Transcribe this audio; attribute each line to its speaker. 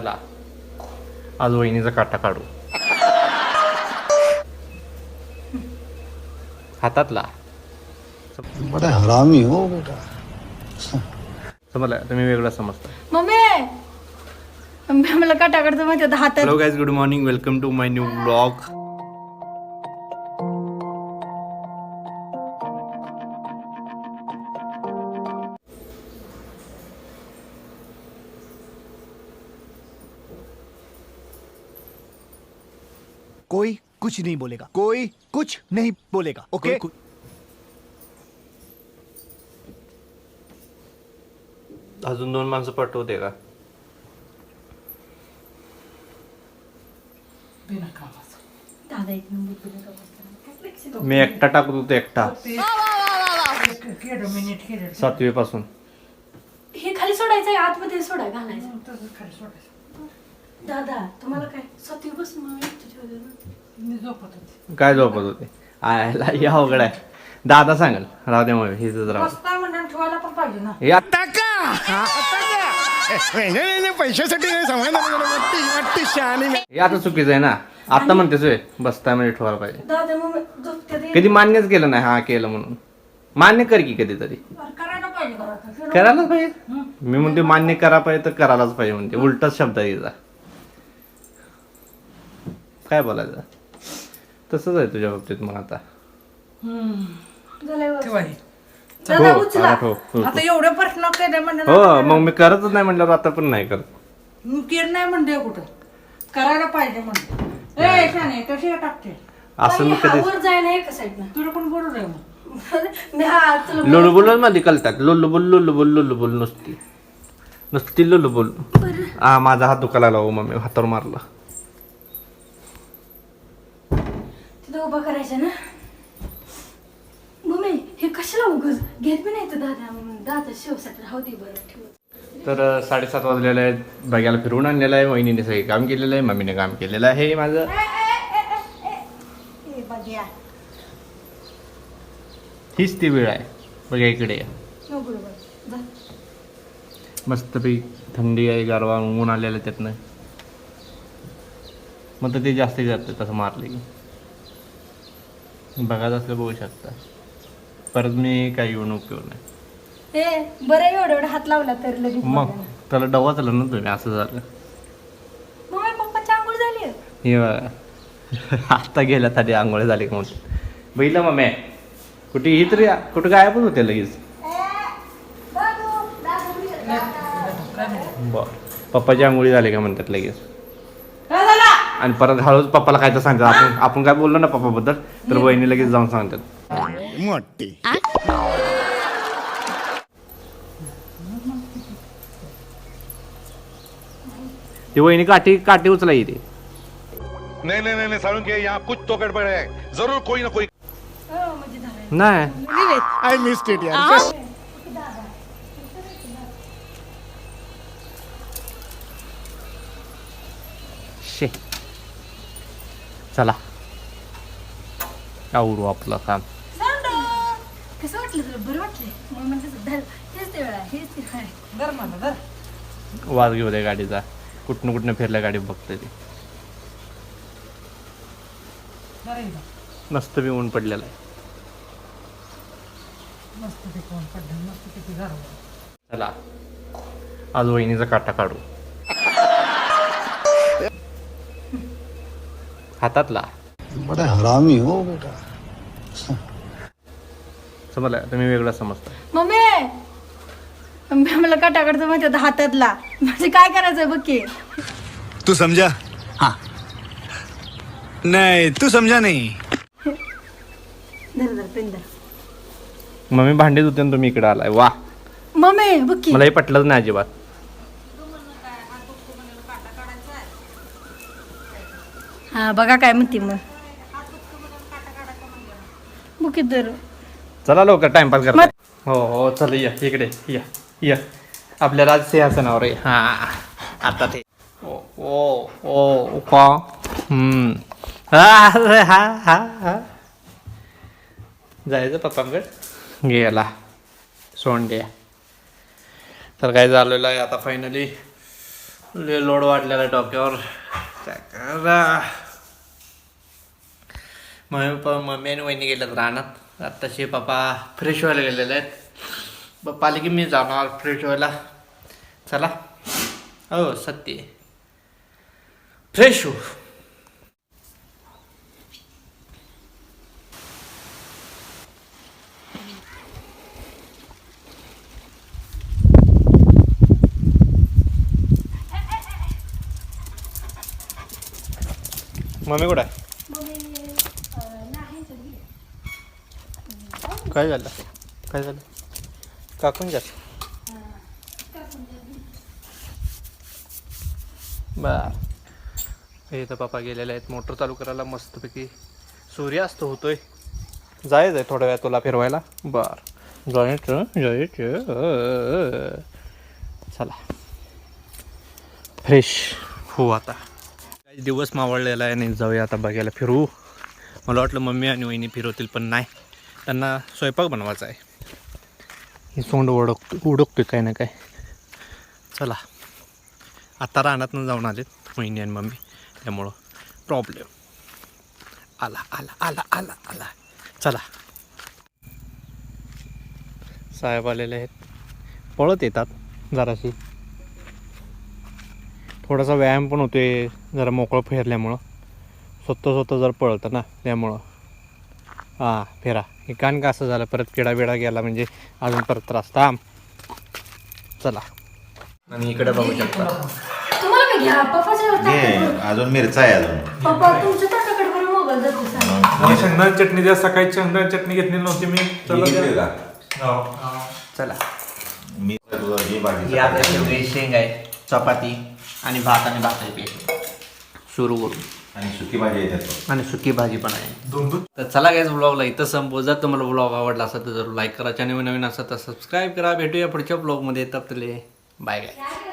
Speaker 1: चला. आज वहिनीचा काटा काढू. हातातला.
Speaker 2: बड़ा हरामी हो बेटा.
Speaker 1: समजलं? तुम्ही वेगळं समजता.
Speaker 3: मम्मी! मम्मी मला काटाकडचं माहिती होतं हातात.
Speaker 1: Hello guys good morning welcome to my new blog
Speaker 4: कोई कुछ नहीं बोलेगा। कोई कुछ नहीं बोलेगा ओके
Speaker 1: अजून दोन माणसं पाठवते का?
Speaker 3: दादा एक नंबर.
Speaker 1: मी एकटा टाकत होतो एकटा. सातवी पासून
Speaker 3: हे खाली सोडायचं आहे आतमध्ये सोडा घालायचं. दादा तुम्हाला काय? बस मग.
Speaker 1: काय झोपत होते? आयला या अवघड आहे. दादा सांगाल राहू दे मग हेच राहू हे आता
Speaker 4: पैशासाठी नाही
Speaker 1: हे आता चुकीचं आहे ना? आता म्हणतेस होय बसता म्हणजे ठेवायला पाहिजे.
Speaker 3: दादा मग झोपते ते.
Speaker 1: कधी मान्यच केलं नाही. हा केलं म्हणून. मान्य कर की कधीतरी.
Speaker 3: करायला पाहिजे?
Speaker 1: करायलाच पाहिजे. मी म्हणते मान्य करा पाहिजे तर करायलाच पाहिजे म्हणते. उलटच शब्द आहे हिचा. काय बोलायचं? तसंच आहे तुझ्या बाबतीत मग आता.
Speaker 3: झालंय. दादा
Speaker 1: हो,
Speaker 3: उचला.
Speaker 1: आता.
Speaker 5: एवढे प्रश्न केले
Speaker 1: हो मग मी करतच नाही म्हणल्यावर आता पण नाही करत.
Speaker 5: केलं नाही म्हणते कुठं. करायला पाहिजे म्हणते ए शाने कशी टाकते?
Speaker 1: असं मी
Speaker 3: हा
Speaker 1: कधी
Speaker 3: वर जायला एका साईडनं
Speaker 5: तुला मग?
Speaker 3: मी हा तुला
Speaker 1: लुलबुलमध्ये कलतात. लुलबुल लुलबुल लुलबुल नुसती. नुसती लुलबुल. हा माझा हात दुखायला लागला हो मम्मी. हातावर मारला.
Speaker 3: उभं करायचं ना? मम्मी हे कशाला उगच? घेत बी नाही तर दादा. दादा शिवसाठी राहू दे बरं ठेव.
Speaker 1: तर साडेसात वाजलेलं आहे बघायला फिरवून आणलेलं आहे. वहिनीने सगळे काम केलेलं आहे. मम्मीने काम केलेलं आहे माझं. हीच ती वेळ आहे. बघा इकडे.
Speaker 3: हो जा.
Speaker 1: मस्तपैकी थंडी आहे गारवा ऊन आलेलं आहे त्यातनं. मग तर ते जास्त जातं तसं मारले की. बघायचं असलं बघू शकता. परत मी काही येऊन उपयोग नाही.
Speaker 3: बरं एवढं एवढं हात लावला तर लगेच
Speaker 1: मग. त्याला डवा चाललं ना तुम्ही असं झालं.
Speaker 3: मम्मी पप्पाची आंघोळ झाली. आहे.
Speaker 1: हे बघा. आता गेल्या आधी आंघोळ झाली का म्हणून. बघितलं मग मी कुठे ही तरी कुठं गायबच होते लगेच. बर. पप्पाची आंघोळी झाली का म्हणतात लगेच.
Speaker 5: झाला
Speaker 1: आणि परत हळूच पप्पाला काय तर सांगतात. आपण आपण काय बोललो ना पप्पाबद्दल तर बहिणी लगेच जाऊन सांगतात.
Speaker 4: मोठी.
Speaker 1: ती वहिनी काठी काठी उचला येते
Speaker 6: नहीं नहीं नहीं नहीं सारुण के यहाँ कुछ तो गड़बड़ है जरूर कोई ना कोई
Speaker 3: हो, म्हणजे.
Speaker 1: नाही.
Speaker 4: आय मिस इट यार
Speaker 1: चला. आवडू आपलं काम?
Speaker 3: सांडो. कसं वाटलं तुला? बरं वाटलं मग म्हणते धर हेच ते वेळा हेच ते वेळा
Speaker 5: धर मला धर.
Speaker 1: वाज घेऊ दे गाडीचा. कुठनं कुठनं फिरल्या गाडी बघते ती. मस्त बी ऊन पडलेलं आहे.
Speaker 5: मस्त ते कोण पडलं मस्त किती घर
Speaker 1: चला. आज वहिनीचा काटा काढू. हातातला.
Speaker 2: बड़ा हरामी हो बेटा.
Speaker 1: समजलं? तुम्ही वेगळं समजता.
Speaker 3: मम्मी! मम्मी मला काटाकडचं माहिती होतं हातातला. म्हणजे काय करायचं बघ की?
Speaker 4: तू समझा हाँ. नहीं तू समझा नहीं.
Speaker 3: धर धर पेन धर
Speaker 1: मग मी भांडीत होते ना तुम्ही इकडे आलाय. वा.
Speaker 3: मम्मी बघ की.
Speaker 1: मला हे पटलंच नाही अजिबात.
Speaker 3: हा बघा काय म्हणते मग. धर
Speaker 1: चला लवकर टाइमपास करा हो हो चल या इकडे या या. आपल्या राज सिंहासनावर आहे. हा आता ते. ओ ओ ओ का हम्म. हा अरे, हा हा हा. जायचं पप्पांकड गेला. सोंड्या. तर काय झालेलं आहे आता फायनली लय लोड वाटलेला आहे डोक्यावर. काय करा? मम्मी पप्पा मम्मी आणि वहिनी गेल्यात रानात. आत्ताशी पप्पा फ्रेश व्हायला गेलेले आहेत. पप्पा आले की मी जाणार फ्रेश व्हायला. चला. हो सत्य फ्रेश हो. मम्मी कुठं आहे? काय झालं? काय झालं? काकून जास्त बर. तर पप्पा गेलेले आहेत. मोटर चालू करायला मस्तपैकी सूर्यास्त होतोय. जायचं आहे थोड्या वेळा तुला फिरवायला. बर. जायचं जायचं चला. फ्रेश हो आता. काही दिवस मावळलेला आहे आणि जाऊया आता बघायला फिरू. मला वाटलं मम्मी आणि वहिनी फिरवतील पण नाही. त्यांना स्वयंपाक बनवायचा आहे. ही सोंड ओळख उडकतोय काय ना काय चला. आता रानातनं जाऊन आलेत वहिनी आणि मम्मी. त्यामुळं प्रॉब्लेम आला आला आला आला आला. चला. साहेब आलेले आहेत. पळत येतात जराशी. थोडासा व्यायाम पण होतोय जरा मोकळं फिरल्यामुळं. स्वतः स्वतः जर पळतं ना त्यामुळं. हां फिरा. हे कान का असं झालं? परत किडा बिडा गेला म्हणजे अजून परत त्रास. थांब. चला. आणि इकडे बघू शकता.
Speaker 3: तुम्हाला काय घ्या? पप्पाच्या
Speaker 7: घे.
Speaker 3: ताटाकडे-
Speaker 7: अजून मिरचा आहे अजून.
Speaker 3: पप्पा तुमच्या ताटाकडे बरं मोबाईल जातो सांग
Speaker 8: मला शेंगदाणा चटणी द्या. सकाळी शेंगदाणा चटणी घेतली नव्हती मी. चला
Speaker 7: ही
Speaker 8: द्या.
Speaker 7: घेतली का?
Speaker 1: चला.
Speaker 7: मी हे भाजी
Speaker 1: ही आपल्या शेंग आहे चपाती आणि भात आणि भाकरी पेट सुरू करू.
Speaker 7: आणि सुकी भाजी
Speaker 1: आणि सुकी भाजी पण आहे. तर चला काहीच ब्लॉगला इथं संपव. जर तुम्हाला ब्लॉग आवडला असेल तर जरूर लाईक करा. चॅनल नवीन असेल तर सबस्क्राईब करा. भेटूया पुढच्या ब्लॉगमध्ये तपतले बाय काय